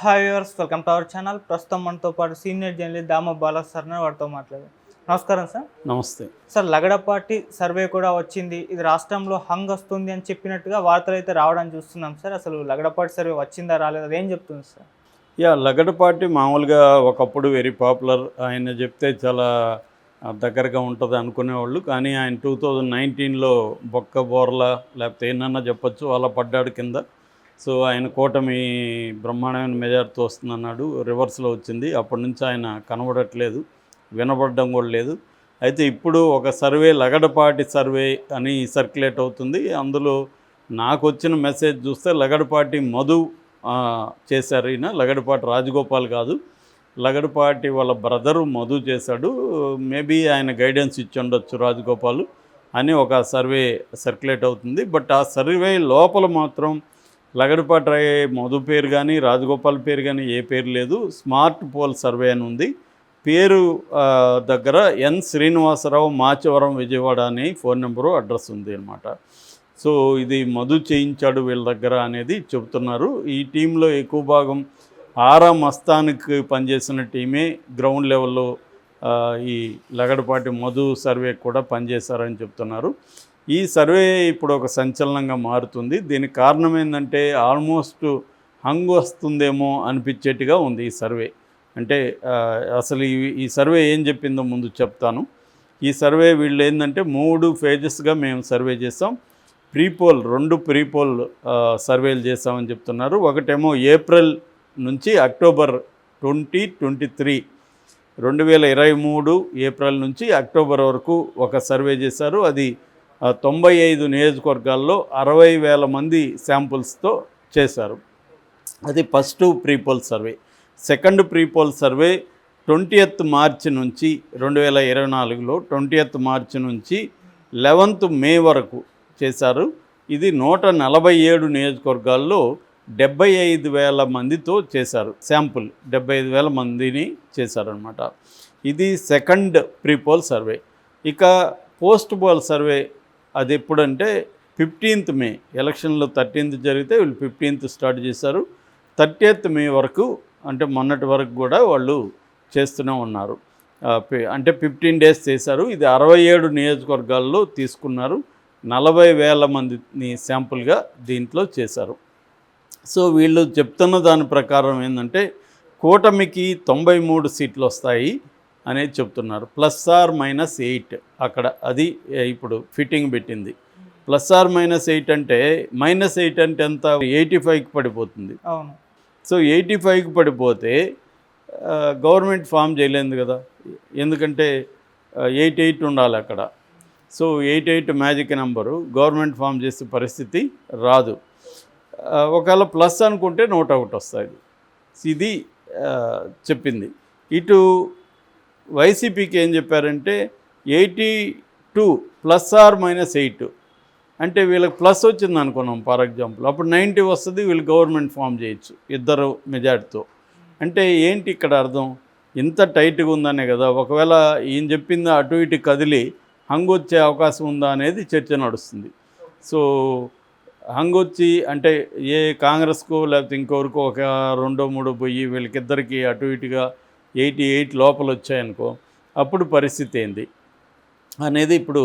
Hi viewers welcome to our channel ప్రస్తుతం మనతో పాటు senior journalist Dama Bala sir అని వారితో మాట్లాడారు. నమస్కారం సార్. నమస్తే. సార్ లగడపాటి సర్వే కూడా వచ్చింది. ఇది రాష్ట్రంలో హంగ్ వస్తుంది అని చెప్పినట్టుగా వార్తలు అయితే రావడం చూస్తున్నాం సార్. అసలు లగడపాటి సర్వే వచ్చిందా రాలేదా? అదేం చెప్తుంది సార్? యా లగడపాటి మామూలుగా ఒకప్పుడు వెరీ పాపులర్ ఆయన చెప్తే చాలా దగ్గరగా ఉంటుంది అనుకునేవాళ్ళు. కానీ ఆయన టూ థౌజండ్ నైన్టీన్లో బొక్క బోర్ల లేకపోతే ఏంటన్నా చెప్పొచ్చు అలా పడ్డాడు కింద. సో ఆయన కూటమి బ్రహ్మాండమైన మెజార్టీతో వస్తుందన్నాడు. రివర్స్లో వచ్చింది. అప్పటి నుంచి ఆయన కనబడట్లేదు. వినబడడం కూడా లేదు. అయితే ఇప్పుడు ఒక సర్వే లగడపాటి సర్వే అని సర్క్యులేట్ అవుతుంది. అందులో నాకు వచ్చిన మెసేజ్ చూస్తే లగడపాటి మధు చేశారు ఈయన. లగడపాటి రాజగోపాల్ కాదు. లగడపాటి వాళ్ళ బ్రదరు మధు చేశాడు. మేబీ ఆయన గైడెన్స్ ఇచ్చి ఉండొచ్చు రాజగోపాల్ అని ఒక సర్వే సర్క్యులేట్ అవుతుంది. బట్ ఆ సర్వే లోపల మాత్రం లగడపాటి రాయ్ మధు పేరు కానీ రాజగోపాల్ పేరు కానీ ఏ పేరు లేదు. స్మార్ట్ పోల్ సర్వే అని ఉంది. పేరు దగ్గర ఎన్ శ్రీనివాసరావు మాచవరం విజయవాడ అని ఫోన్ నెంబరు అడ్రస్ ఉంది అనమాట సో ఇది మధు చేయించాడు వీళ్ళ దగ్గర అనేది చెబుతున్నారు. ఈ టీంలో ఎక్కువ భాగం ఆరా మస్తానికి పనిచేసిన టీమే గ్రౌండ్ లెవెల్లో ఈ లగడపాటి మధు సర్వే కూడా పనిచేశారని చెప్తున్నారు. ఈ సర్వే ఇప్పుడు ఒక సంచలనంగా మారుతుంది. దీనికి కారణం ఏంటంటే ఆల్మోస్ట్ హంగ్ వస్తుందేమో అనిపించేట్టుగా ఉంది ఈ సర్వే. అంటే అసలు ఈ ఈ సర్వే ఏం చెప్పిందో ముందు చెప్తాను. ఈ సర్వే వీళ్ళు ఏంటంటే మూడు ఫేజెస్గా మేము సర్వే చేస్తాం ప్రీపోల్ రెండు ప్రీపోల్ సర్వేలు చేస్తామని చెప్తున్నారు. ఒకటేమో ఏప్రిల్ నుంచి అక్టోబర్ ట్వంటీ ట్వంటీ త్రీ. రెండు వేల ఇరవై మూడు ఏప్రిల్ నుంచి అక్టోబర్ వరకు ఒక సర్వే చేశారు. అది తొంభై ఐదు నియోజకవర్గాల్లో అరవై వేల మంది శాంపుల్స్తో చేశారు. అది first pre poll survey. Second pre poll survey twentieth March నుంచి రెండు వేల ఇరవై నాలుగులో ట్వంటీయత్ మార్చి నుంచి లెవెంత్ మే వరకు చేశారు. ఇది నూట నలభై ఏడు నియోజకవర్గాల్లో డెబ్బై ఐదు వేల మందితో చేశారు. శాంపుల్ డెబ్బై ఐదు వేల మందిని చేశారనమాట ఇది సెకండ్ ప్రీపోల్ సర్వే. ఇక పోస్ట్ పోల్ సర్వే అది ఎప్పుడంటే ఫిఫ్టీన్త్ మే ఎలక్షన్లో థర్టీన్త్ జరిగితే వీళ్ళు ఫిఫ్టీన్త్ స్టార్ట్ చేశారు. థర్టీయత్ మే వరకు అంటే మొన్నటి వరకు కూడా వాళ్ళు చేస్తూనే ఉన్నారు. అంటే ఫిఫ్టీన్ డేస్ చేశారు. ఇది అరవై ఏడు నియోజకవర్గాల్లో తీసుకున్నారు. నలభై వేల మందిని శాంపుల్గా దీంట్లో చేశారు. సో వీళ్ళు చెప్తున్న దాని ప్రకారం ఏంటంటే కూటమికి తొంభై మూడు సీట్లు వస్తాయి. అనేది చెప్తున్నారు. Plus or minus eight. అక్కడ అది ఇప్పుడు ఫిట్టింగ్ పెట్టింది. ప్లస్ ఆర్ మైనస్ ఎయిట్ అంటే మైనస్ ఎయిట్ అంటే ఎంత? ఎయిటీ ఫైవ్కి పడిపోతుంది. అవును. సో ఎయిటీ ఫైవ్కి పడిపోతే గవర్నమెంట్ ఫామ్ చేయలేదు కదా. ఎందుకంటే ఎయిట్ ఎయిట్ ఉండాలి అక్కడ. So eight eight magic number government form చేసే పరిస్థితి రాదు. ఒకవేళ ప్లస్ అనుకుంటే నూట ఒకటి వస్తుంది ఇది చెప్పింది. ఇటు వైసీపీకి ఏం చెప్పారంటే eighty two plus or minus eight. అంటే వీళ్ళకి ప్లస్ వచ్చింది అనుకున్నాం ఫర్ ఎగ్జాంపుల్. అప్పుడు నైంటీ వస్తుంది వీళ్ళు గవర్నమెంట్ ఫామ్ చేయొచ్చు ఇద్దరు మెజార్టీతో. అంటే ఏంటి ఇక్కడ అర్థం? ఇంత టైట్గా ఉందనే కదా ఒకవేళ ఈయన చెప్పింది అటు ఇటు కదిలి హంగు వచ్చే అవకాశం ఉందా అనేది చర్చ నడుస్తుంది. సో హంగు వచ్చి అంటే ఏ కాంగ్రెస్కో లేకపోతే ఇంకొకరికో ఒక రెండో మూడో పోయి వీళ్ళకిద్దరికి అటు ఇటుగా ఎయిటీ ఎయిట్ లోపల వచ్చాయనుకో అప్పుడు పరిస్థితి ఏంది? అనేది ఇప్పుడు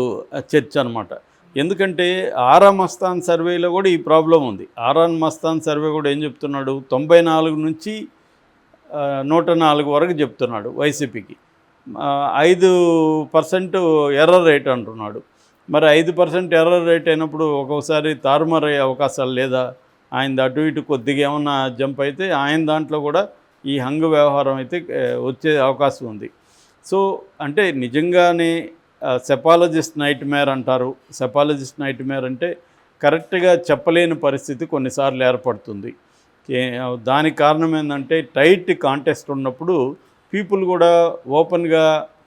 చర్చ అనమాట ఎందుకంటే ఆరా మస్తాన్ సర్వేలో కూడా ఈ ప్రాబ్లం ఉంది. ఆరాన్ మస్తాన్ సర్వే కూడా ఏం చెప్తున్నాడు? తొంభై నాలుగు నుంచి నూట నాలుగు వరకు చెప్తున్నాడు వైసీపీకి. ఐదు పర్సెంట్ ఎర్రర్ రేట్ అంటున్నాడు. మరి ఐదు పర్సెంట్ ఎర్రర్ రేట్ అయినప్పుడు ఒక్కొక్కసారి తారుమారు అయ్యే అవకాశాలు లేదా? ఆయన అటు ఇటు కొద్దిగా ఏమన్నా జంప్ అయితే ఆయన దాంట్లో కూడా ఈ హంగు వ్యవహారం అయితే వచ్చే అవకాశం ఉంది. సో అంటే నిజంగానే సెపాలజిస్ట్ నైట్ మేర్ అంటారు. సెపాలజిస్ట్ నైట్ మేర్ అంటే కరెక్ట్గా చెప్పలేని పరిస్థితి కొన్నిసార్లు ఏర్పడుతుంది. దానికి కారణం ఏంటంటే టైట్ కాంటెస్ట్ ఉన్నప్పుడు పీపుల్ కూడా ఓపెన్గా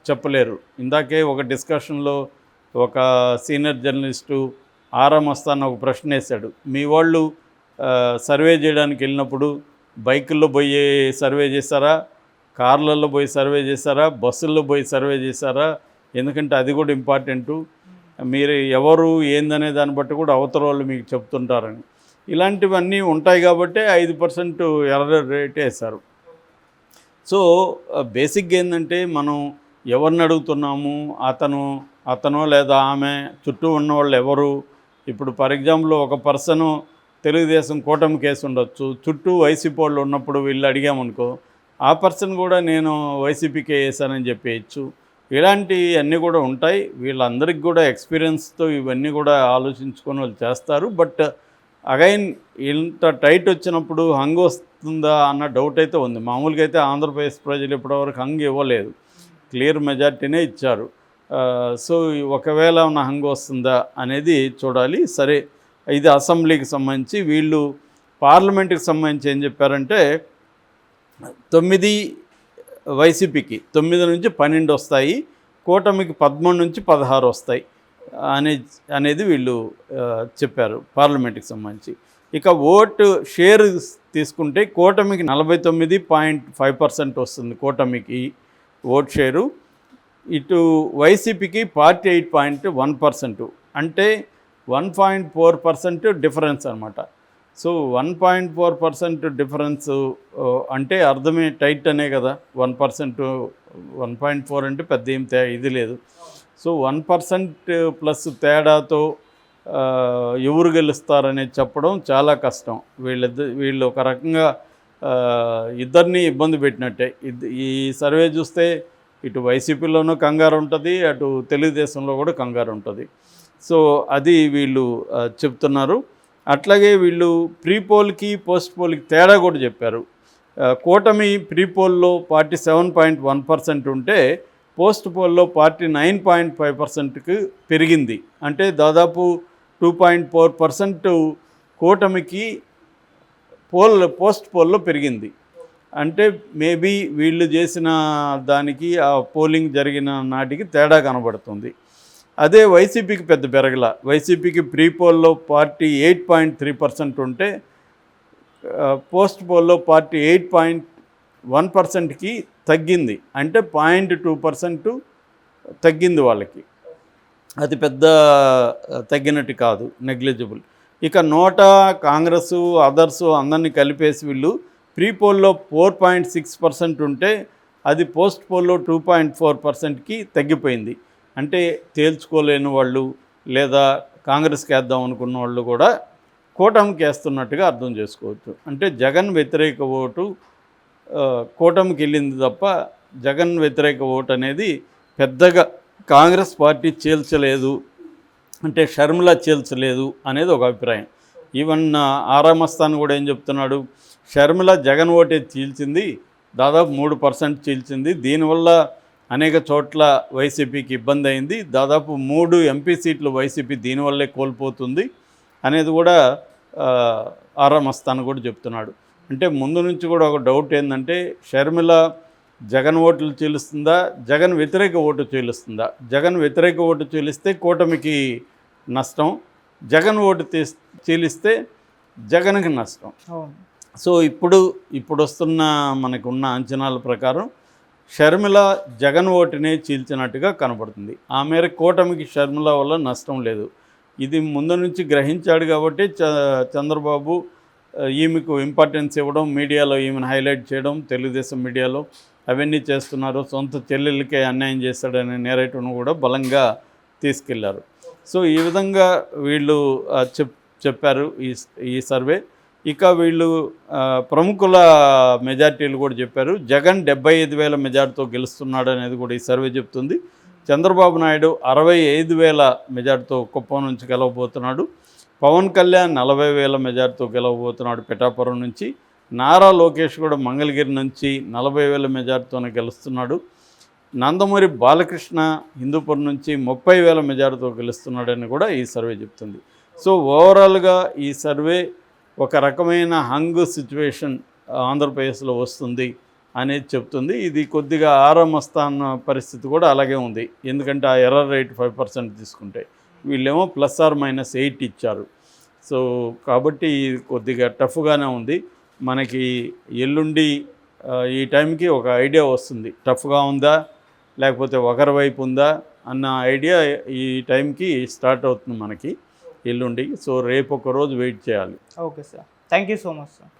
చెప్పలేరు. ఇందాకే ఒక డిస్కషన్లో ఒక సీనియర్ జర్నలిస్టు ఆరా మస్తాన్ ఒక ప్రశ్న వేశాడు. మీ వాళ్ళు సర్వే చేయడానికి వెళ్ళినప్పుడు బైకుల్లో పోయి సర్వే చేస్తారా? కార్లలో పోయి సర్వే చేస్తారా? బస్సుల్లో పోయి సర్వే చేస్తారా? ఎందుకంటే అది కూడా ఇంపార్టెంటు. మీరు ఎవరు ఏందనే దాన్ని బట్టి కూడా అవతల వాళ్ళు మీకు చెప్తుంటారని. ఇలాంటివన్నీ ఉంటాయి కాబట్టి ఐదు పర్సెంట్ ఎర్ర రేట్ వేశారు సో బేసిక్గా ఏంటంటే మనం ఎవరిని అడుగుతున్నాము? అతను అతను లేదా ఆమె చుట్టూ ఉన్న వాళ్ళు ఎవరు? ఇప్పుడు ఫర్ ఎగ్జాంపుల్ ఒక పర్సను తెలుగుదేశం కూటమి కేసు ఉండొచ్చు. చుట్టూ వైసీపీ వాళ్ళు ఉన్నప్పుడు వీళ్ళు అడిగామనుకో ఆ పర్సన్ కూడా నేను వైసీపీకే వేసానని చెప్పేయచ్చు. ఇలాంటివన్నీ కూడా ఉంటాయి. వీళ్ళందరికీ కూడా ఎక్స్పీరియన్స్తో ఇవన్నీ కూడా ఆలోచించుకొని వాళ్ళు చేస్తారు. బట్ అగైన్ ఇంత టైట్ వచ్చినప్పుడు హంగ్ వస్తుందా అన్న డౌట్ అయితే ఉంది. మామూలుగా అయితే ఆంధ్రప్రదేశ్ ప్రజలు ఇప్పటివరకు హంగ్ ఇవ్వలేదు. క్లియర్ మెజార్టీనే ఇచ్చారు. సో ఒకవేళ ఉన్న హంగ్ వస్తుందా అనేది చూడాలి. సరే ఇది అసెంబ్లీకి సంబంధించి వీళ్ళు పార్లమెంట్కి సంబంధించి ఏం చెప్పారంటే తొమ్మిది వైసీపీకి తొమ్మిది నుంచి పన్నెండు వస్తాయి కూటమికి పదమూడు నుంచి పదహారు వస్తాయి అనే అనేది వీళ్ళు చెప్పారు పార్లమెంట్కి సంబంధించి. ఇక ఓటు షేర్ తీసుకుంటే కూటమికి నలభై తొమ్మిది పాయింట్ ఫైవ్ పర్సెంట్ వస్తుంది కూటమికి ఓట్ షేరు. ఇటు వైసీపీకి forty eight point one percent. అంటే one point four percent difference అనమాట so one point four percent difference అంటే అర్థమే టైట్ అనే కదా. One percent one point four అంటే పెద్ద ఏం తే ఇది లేదు. సో వన్ పర్సెంట్ ప్లస్ తేడాతో ఎవరు గెలుస్తారనేది చెప్పడం చాలా కష్టం. వీళ్ళిద్దరు వీళ్ళు ఒక రకంగా ఇద్దరిని ఇబ్బంది పెట్టినట్టే. ఈ సర్వే చూస్తే ఇటు వైసీపీలోనూ కంగారు ఉంటుంది అటు తెలుగుదేశంలో కూడా కంగారు ఉంటుంది సో అది వీళ్ళు చెప్తున్నారు. అట్లాగే వీళ్ళు ప్రీపోల్కి పోస్ట్ పోల్కి తేడా కూడా చెప్పారు. కూటమి pre పోల్లో forty seven point one percent ఉంటే పోస్ట్ పోల్లో పార్టీ నైన్ పాయింట్ ఫైవ్ పర్సెంట్కి పెరిగింది. అంటే దాదాపు టూ పాయింట్ ఫోర్ పర్సెంట్ కూటమికి పోల్ పోస్ట్ పోల్లో పెరిగింది. అంటే మేబీ వీళ్ళు చేసిన దానికి ఆ పోలింగ్ జరిగిన నాటికి తేడా కనబడుతుంది. అదే వైసీపీకి పెద్ద పెరగల. వైసీపీకి pre పోల్లో forty eight point three percent ఉంటే పోస్ట్ పోల్లో పార్టీ ఎయిట్ పాయింట్ వన్ పర్సెంట్కి తగ్గింది. అంటే పాయింట్ టూ పర్సెంట్ తగ్గింది వాళ్ళకి. అది పెద్ద తగ్గినట్టు కాదు నెగ్లిజిబుల్. ఇక నోటా కాంగ్రెస్ అదర్స్ అందరినీ కలిపేసి వీళ్ళు ప్రీ పోల్లో ఫోర్ పాయింట్ సిక్స్ పర్సెంట్ ఉంటే అది పోస్ట్ పోల్లో టూ పాయింట్ ఫోర్ పర్సెంట్కి తగ్గిపోయింది. అంటే తేల్చుకోలేని వాళ్ళు లేదా కాంగ్రెస్కి వేద్దాం అనుకున్న వాళ్ళు కూడా కూటమికి వేస్తున్నట్టుగా అర్థం చేసుకోవచ్చు. అంటే జగన్ వ్యతిరేక ఓటు కూటమికి వెళ్ళింది తప్ప జగన్ వ్యతిరేక ఓటు అనేది పెద్దగా కాంగ్రెస్ పార్టీ చీల్చలేదు అంటే షర్మిల చీల్చలేదు అనేది ఒక అభిప్రాయం. ఈవెన్ ఆరామస్థాన్ కూడా ఏం చెప్తున్నాడు? షర్మిల జగన్ ఓటే చీల్చింది దాదాపు మూడు పర్సెంట్ చీల్చింది. దీనివల్ల అనేక చోట్ల వైసీపీకి ఇబ్బంది అయింది. దాదాపు మూడు ఎంపీ సీట్లు వైసీపీ దీనివల్లే కోల్పోతుంది అనేది కూడా ఆ, ఆరామస్థాన్ కూడా చెప్తున్నాడు. అంటే ముందు నుంచి కూడా ఒక డౌట్ ఏంటంటే షర్మిల జగన్ ఓట్లు చీలుస్తుందా? జగన్ వ్యతిరేక ఓటు చీలుస్తుందా? జగన్ వ్యతిరేక ఓటు చీలిస్తే కూటమికి నష్టం. జగన్ ఓటు తీ చీలిస్తే జగన్కి నష్టం. సో ఇప్పుడు ఇప్పుడు వస్తున్న మనకున్న అంచనాల ప్రకారం షర్మిల జగన్ ఓటునే చీల్చినట్టుగా కనబడుతుంది ఆ మేర కూటమికి షర్మిల వల్ల నష్టం లేదు. ఇది ముందు నుంచి గ్రహించాడు కాబట్టి చ చంద్రబాబు ఈమెకు ఇంపార్టెన్స్ ఇవ్వడం మీడియాలో ఈమెను హైలైట్ చేయడం తెలుగుదేశం మీడియాలో అవన్నీ చేస్తున్నారు. సొంత చెల్లెళ్ళకే అన్యాయం చేస్తాడనే నేరేటివ్ను కూడా బలంగా తీసుకెళ్ళారు. సో ఈ విధంగా వీళ్ళు చెప్ చెప్పారు ఈ ఈ సర్వే. ఇక వీళ్ళు ప్రముఖుల మెజార్టీలు కూడా చెప్పారు. జగన్ డెబ్బై ఐదు వేల మెజార్టీతో గెలుస్తున్నాడు అనేది కూడా ఈ సర్వే చెప్తుంది. చంద్రబాబు నాయుడు అరవై ఐదు వేల మెజార్టీతో కుప్పం నుంచి గెలవబోతున్నాడు. పవన్ కళ్యాణ్ నలభై వేల మెజార్టీతో గెలవబోతున్నాడు పిఠాపురం నుంచి. నారా లోకేష్ కూడా మంగళగిరి నుంచి నలభై వేల మెజార్టీతోనే గెలుస్తున్నాడు. నందమూరి బాలకృష్ణ హిందూపురం నుంచి ముప్పై వేల మెజార్టీతో గెలుస్తున్నాడని కూడా ఈ సర్వే చెప్తుంది. సో ఓవరాల్గా ఈ సర్వే ఒక రకమైన హంగ్ సిచ్యువేషన్ ఆంధ్రప్రదేశ్లో వస్తుంది అనేది చెప్తుంది. ఇది కొద్దిగా ఆరంభస్థాన పరిస్థితి కూడా అలాగే ఉంది. ఎందుకంటే ఆ ఎర్రర్ రేట్ ఫైవ్ పర్సెంట్ తీసుకుంటే వీళ్ళేమో ప్లస్ ఆర్ మైనస్ ఎయిట్ ఇచ్చారు. సో కాబట్టి కొద్దిగా టఫ్గానే ఉంది. మనకి ఎల్లుండి ఈ టైంకి ఒక ఐడియా వస్తుంది. టఫ్గా ఉందా లేకపోతే ఒకరి వైపు ఉందా అన్న ఐడియా ఈ టైంకి స్టార్ట్ అవుతుంది మనకి. ఎల్లుండి సో రేపు ఒక రోజు వెయిట్ చేయాలి. Okay sir. Thank you so much sir.